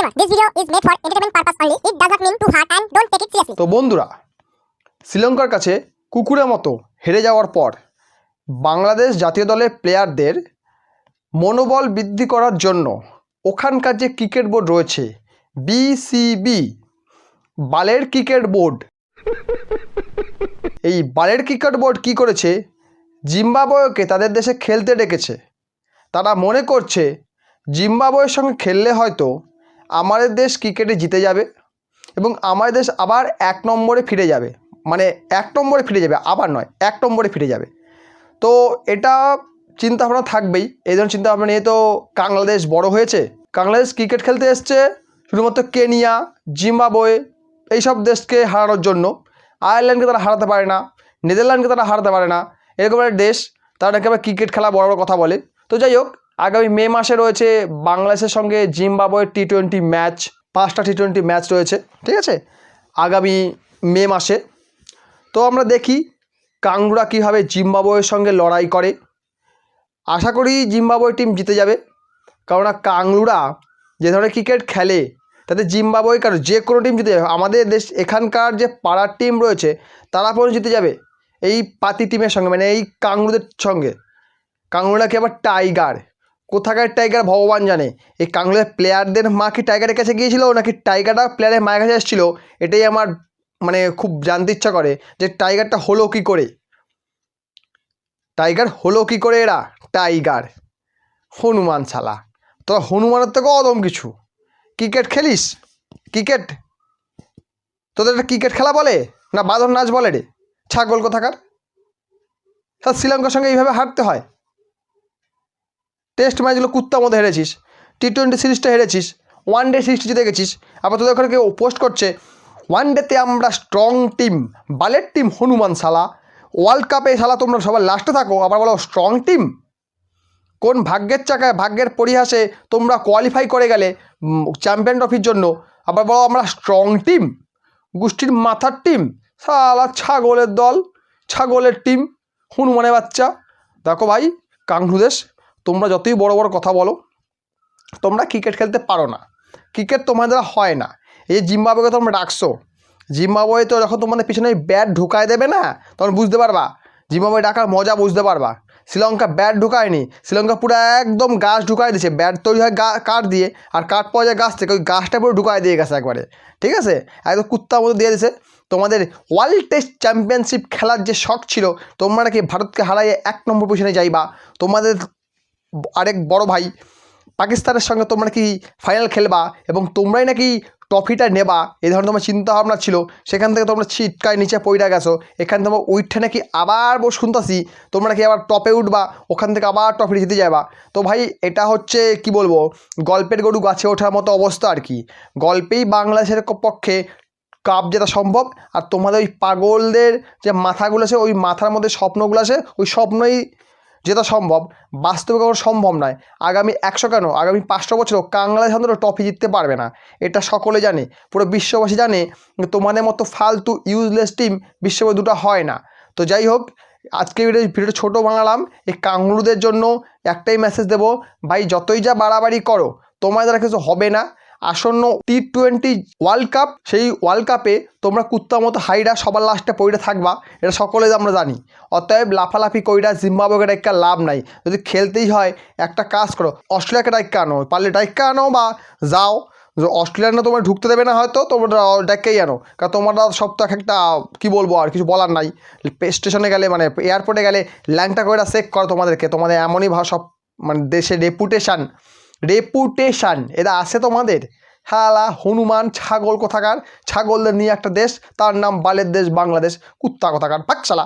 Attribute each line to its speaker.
Speaker 1: Disclaimer This video is made for entertainment purpose only. It does not mean to hurt and don't take it seriously.
Speaker 2: তো বন্ধুরা, শ্রীলঙ্কার কাছে কুকুরের মতো হেরে যাওয়ার পর বাংলাদেশ জাতীয় দলের প্লেয়ারদের মনোবল বৃদ্ধি করার জন্য ওখানকার যে ক্রিকেট বোর্ড রয়েছে বিসিবি বালের ক্রিকেট বোর্ড এই বালের ক্রিকেট বোর্ড কি করেছে জিম্বাবুয়েকে তাদের দেশে খেলতে ডেকেছে তারা মনে করছে জিম্বাবুয়ের সঙ্গে খেললে হয়তো আমাদের দেশ ক্রিকেটে জিতে যাবে এবং আমাদের দেশ আবার এক নম্বরে ফিরে যাবে। মানে এক নম্বরে ফিরে যাবে, আবার নয়, এক নম্বরে ফিরে যাবে। তো এটা চিন্তাভাবনা থাকবেই। এই ধরনের চিন্তাভাবনা নিয়ে তো বাংলাদেশ বড় হয়েছে। বাংলাদেশ ক্রিকেট খেলতে এসছে শুধুমাত্র কেনিয়া, জিম্বাবুয়ে, এইসব দেশকে হারানোর জন্য। আয়ারল্যান্ডকে তারা হারাতে পারে না, নেদারল্যান্ডকে তারা হারাতে পারে না। এরকম একটা দেশ, তারা নাকি আবার ক্রিকেট খেলা বড় বড় কথা বলে। তো যাই হোক আগামী মে মাসে রয়েছে বাংলাদেশের সঙ্গে জিম্বাবুয়ের টি টোয়েন্টি ম্যাচ, পাঁচটা টি টোয়েন্টি ম্যাচ রয়েছে, ঠিক আছে? আগামী মে মাসে। তো আমরা দেখি কাংড়া কীভাবে জিম্বাবুয়ের সঙ্গে লড়াই করে। আশা করি জিম্বাবুয়ে টিম জিতে যাবে, কেননা কাংলুরা যে ধরনের ক্রিকেট খেলে, তাতে জিম্বাবুয়ে কারও যে কোনো টিম জিতে যাবে। আমাদের দেশ, এখানকার যে পাড়ার টিম রয়েছে, তারা পর্যন্ত জিতে যাবে এই পাতি টিমের সঙ্গে মানে এই কাংড়ুদের সঙ্গে। কাংড়ুরা কি আবার টাইগার কোথাকার টাইগার ভগবান জানে? এই কাংড়ুদের প্লেয়ারদের মা কি টাইগারের কাছে গিয়েছিল নাকি টাইগারটা প্লেয়ারের মায়ের কাছে এসেছিল? এটাই আমার মানে খুব জানতে ইচ্ছা করে যে টাইগারটা হলো কি করে? টাইগার হলো কি করে এরা? টাইগার। হনুমান ছালা তোরা হনুমানের থেকে অদম কিছু। ক্রিকেট খেলিস? ক্রিকেট? তোদের এটা ক্রিকেট খেলা বলে? না বাঁধন নাচ বলে রে? ছাগল কোথাকার? শ্রীলঙ্কার সঙ্গে এইভাবে হাঁটতে হয়? টেস্ট ম্যাচগুলো কুত্তার মধ্যে হেরেছিস টি টোয়েন্টি সিরিজটা হেরেছিস ওয়ান ডে সিরিজটা জিতে গেছিস। আবার তোদের ওখানে কেউ পোস্ট করছে ওয়ান ডেতে আমরা স্ট্রং টিম বালের টিম হনুমান সালা ওয়ার্ল্ড কাপে সালা তোমরা সবার লাস্টে থাকো, আবার বলো স্ট্রং টিম কোন ভাগ্যের চাকায়, ভাগ্যের পরিহাসে তোমরা কোয়ালিফাই করে গেলে চ্যাম্পিয়ন ট্রফির জন্য, আবার বলো আমরা স্ট্রং টিম গোষ্ঠীর মাথার টিম সালা ছাগলের দল, ছাগলের টিম হনুমানের বাচ্চা। দেখো ভাই কাংহুদেশ তোমরা যতই বড় বড় কথা বলো, তোমরা ক্রিকেট খেলতে পারো না। ক্রিকেট তোমাদের দ্বারা হয় না। এই যে জিম্বাবুয়েকে তোমরা ডাকছো, জিম্বাবুয়ে তো যখন তোমাদের পিছনে ব্যাট ঢুকায় দেবে না, তখন বুঝতে পারবা। জিম্বাবুয়ে ডাকার মজা বুঝতে পারবা। শ্রীলঙ্কা ব্যাট ঢুকায়নি, শ্রীলঙ্কা পুরো একদম গাছ ঢুকায় দিয়েছে। ব্যাট তৈরি হয় গা, কাঠ দিয়ে, আর কাঠ পাওয়া যায় গাছ থেকে, ওই গাছটা পুরো ঢুকায় দিয়ে গেছে একবারে। ঠিক আছে? একদম কুত্তার মতো দিয়ে দিয়েছে। তোমাদের ওয়ার্ল্ড টেস্ট চ্যাম্পিয়নশিপ খেলার যে শখ ছিল, তোমরা নাকি ভারতকে হারাইয়ে এক নম্বর পজিশনে যাইবা। তোমাদের আরেক বড় ভাই, পাকিস্তানের সঙ্গে তোমরা নাকি ফাইনাল খেলবা এবং তোমরাই নাকি ট্রফিটা নেবা এই ধরনের তোমার চিন্তা ভাবনা ছিল। সেখান থেকে তোমরা ছিটকায় নিচে পইরা গেছো। এখানে তোমার উইঠে নাকি আবার বস শুনতাছি, তোমরা নাকি আবার টপে উঠবা, ওখান থেকে আবার ট্রফি জিতে যাবা তো ভাই, এটা হচ্ছে কি বলব, গল্পের গরু গাছে ওঠার মতো অবস্থা আর কি। গল্পেই বাংলাদেশের পক্ষে কাপ জেতা সম্ভব, আর তোমাদের ওই পাগলদের যে মাথাগুলো আছে, ওই মাথার মধ্যে স্বপ্নগুলো আছে, ওই স্বপ্নই যেটা সম্ভব, বাস্তবে কখনো সম্ভব নয়। আগামী একশো কেন? আগামী পাঁচশো বছরও বাংলাদেশ অন্তত ট্রফি জিততে পারবে না। এটা সকলে জানে। পুরো বিশ্ববাসী জানে তোমাদের মতো ফালতু ইউজলেস টিম বিশ্বকে দুটো হয় না। তো যাই হোক আজকে ভিডিও ভিডিওটা ছোটো বানালাম। এই কাংলুদের জন্য একটাই মেসেজ দেবো, ভাই, যতই যা বাড়াবাড়ি করো তোমার দ্বারা কিছু হবে না। আসন্ন টি টোয়েন্টি ওয়ার্ল্ড কাপ সেই ওয়ার্ল্ড কাপে তোমরা কুত্তার মতো হাইরা সবার লাস্টে পইরে থাকবা, এটা সকলে আমরা জানি। অতএব লাফালাফি কইরা জিম্বাবুকে ডাইকা লাভ নাই। যদি খেলতেই হয়, একটা কাজ করো, অস্ট্রেলিয়াকে ডাইকা আনো, পারলে ডাইকা আনো বা যাও। অস্ট্রেলিয়া না তোমার ঢুকতে দেবে না হয়তো, তোমরা ডাইকাই আনো। কারণ তোমরা সব তো এক একটা, কী বলব আর, কিছু বলার নাই। স্টেশনে গেলে মানে এয়ারপোর্টে গেলে ল্যাংটা কইরা চেক করো তোমাদেরকে। তোমাদের এমনই সব মানে দেশের রেপুটেশান রেপুটেশান এরা আছে তোমাদের? হালা, হনুমান, ছাগল কোথাকার? ছাগলদের নিয়ে একটা দেশ, তার নাম বালের দেশ বাংলাদেশ, কুত্তা কোথাকার? পাকশালা